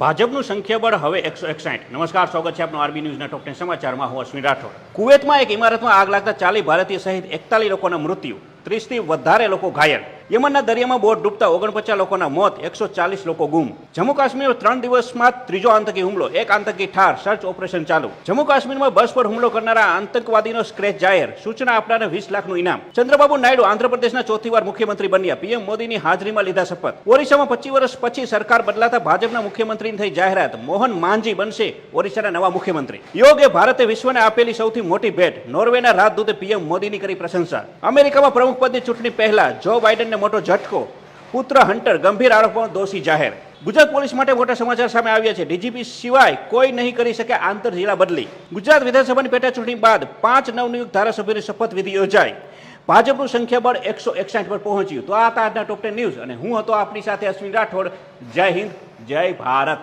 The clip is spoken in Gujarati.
ભાજપનું સંખ્યાબળ હવે એકસો એકસાઠ. નમસ્કાર, સ્વાગત છે આપનું આરબી ન્યૂઝના ટોપને સમાચારમાં. હું અશ્વિન રાઠોડ. કુવેતમાં એક ઇમારતમાં આગ લાગતા ચાલી ભારતીય સહિત એકતાલીસ લોકોના મૃત્યુ. ત્રીસથી વધારે લોકો ઘાયલ. યમનના દરિયામાં બોટ ડૂબતા ઓગણપચાસ લોકોના મોત, એકસો ચાલીસ લોકો ગુમ. જમ્મુ કાશ્મીર ત્રણ દિવસમાં ત્રીજો આતંકી હુમલો, એક આતંકી ઠાર, સર્ચ ઓપરેશન ચાલુ. જમ્મુ કાશ્મીરમાં બસ પર હુમલો કરનારા આતંકવાદીનો સ્ક્રેચ જાહેર. સૂચના આપનારને વીસ લાખનું ઇનામ. ચંદ્રબાબુ નાયડુ આંધ્રપ્રદેશના ચોથી વાર મુખ્યમંત્રી બન્યા. પીએમ મોદીની હાજરીમાં લીધા શપથ. ઓરિસ્સામાં પચીસ વર્ષ પછી સરકાર બદલાતા ભાજપના મુખ્યમંત્રીની થઈ જાહેરાત. મોહન માંજી બનશે ઓરિસ્સાના નવા મુખ્યમંત્રી. યોગે ભારતે વિશ્વને આપેલી સૌથી મોટી ભેટ. નોર્વેના રાજદૂતે પીએમ મોદીની કરી પ્રશંસા. અમેરિકામાં પ્રમુખ ચૂંટણી પહેલા જો બાઇડનને મોટો ઝટકો. પુત્ર હન્ટર ગંભીર આરોપમાં દોષી જાહેર. ગુજરાત પોલીસ માટે મોટા સમાચાર સામે આવ્યા છે. ડીજીપી સિવાય કોઈ નહીં કરી શકે આંતર જિલ્લા બદલી. ગુજરાત વિધાનસભાની પેટા ચૂંટણી બાદ પાંચ નવનિયુક્ત ધારાસભ્યોની શપથવિધિ યોજાઈ. ભાજપનું સંખ્યાબળ એકસો એકસાઠ પર પહોંચ્યું. તો આ હતા આજના ટોપ ટેન ન્યૂઝ અને હું હતો આપની સાથે અશ્વિન રાઠોડ. જય હિન્દ, જય ભારત.